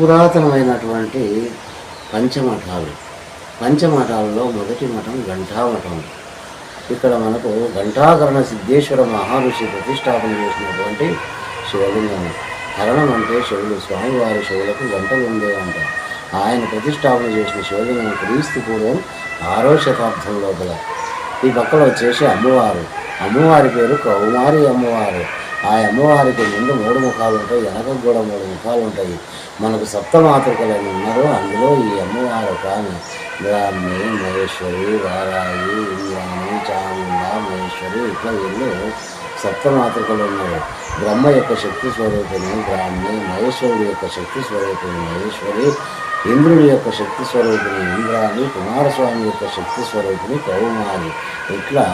పురాతనమైనటువంటి పంచమఠాలు. పంచమఠాలలో మొదటి మఠం ఘంటామఠం. ఇక్కడ మనకు ఘంటాకరణ సిద్ధేశ్వర మహారుషి ప్రతిష్టాపన చేసినటువంటి శివలింగం. కరణం అంటే శివుడు స్వామివారి శివులకు గంటలు అంటారు ఆయన ప్రతిష్టాపన చేసిన శివలింగం క్రీస్తు పూర్వం ఆరో శతాబ్దం లోపల ఈ పక్కన వచ్చేసి అమ్మవారు. అమ్మవారి పేరు కౌమారి అమ్మవారు. ఆ అమ్మవారికి ముందు మూడు ముఖాలు ఉంటాయి వెనక కూడా మూడు ముఖాలు ఉంటాయి మనకు సప్తమాతృకలు అని ఉన్నారు అందులో ఈ అమ్మవారు కానీ బ్రాహ్మి మహేశ్వరి వారాయి ఇంద్రాణి చాముండ మహేశ్వరి ఇట్లా వీళ్ళు సప్తమాతృకలు ఉన్నారు. బ్రహ్మ యొక్క శక్తి స్వరూపిణి బ్రాహ్మి మహేశ్వరుడి యొక్క శక్తి స్వరూపిణి మహేశ్వరి ఇంద్రుడి యొక్క శక్తి స్వరూపిణి ఇంద్రాణి కుమారస్వామి యొక్క శక్తి స్వరూపిణి కౌమారి. ఇట్లా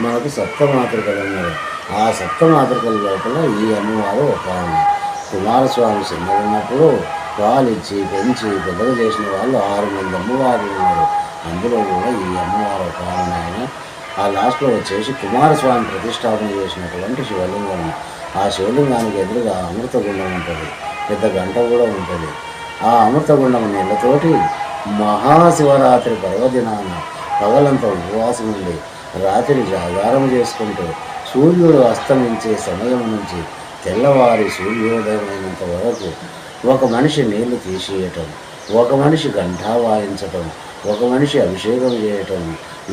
మనకు సప్తమాతృకలు ఉన్నారు. ఆ సప్తమాతృకల లోపల ఈ అమ్మవారు ఒక ఆమె. కుమారస్వామి చిన్నగా ఉన్నప్పుడు పాలిచ్చి పెంచి పెద్దలు చేసిన వాళ్ళు ఆరు మంది అమ్మవారు ఉన్నారు. అందులో కూడా ఈ అమ్మవారు ఒక ఆమె ఆయన ఆ లాస్ట్లో వచ్చేసి కుమారస్వామి ప్రతిష్టాపన చేసినటువంటి శివలింగం. ఆ శివలింగానికి ఎదురుగా అమృతగుండం ఉంటుంది. పెద్ద గంట కూడా ఉంటుంది. ఆ అమృతగుండం నీళ్ళతోటి మహాశివరాత్రి పర్వదినాన పగలంతా ఉపవాసం ఉండి రాత్రి జాగారం చేసుకుంటూ సూర్యుడు అస్తమించే సమయం నుంచి తెల్లవారి సూర్యోదయమైనంత వరకు ఒక మనిషి నీళ్ళు తీసేయటం ఒక మనిషి గంటా వాయించటం ఒక మనిషి అభిషేకం చేయటం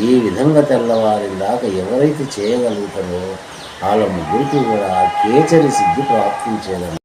ఈ విధంగా తెల్లవారిన దాకా ఎవరైతే చేయగలుగుతారో వాళ్ళ ముగ్గురికి కూడా కేచరి సిద్ధి ప్రాప్తించేదని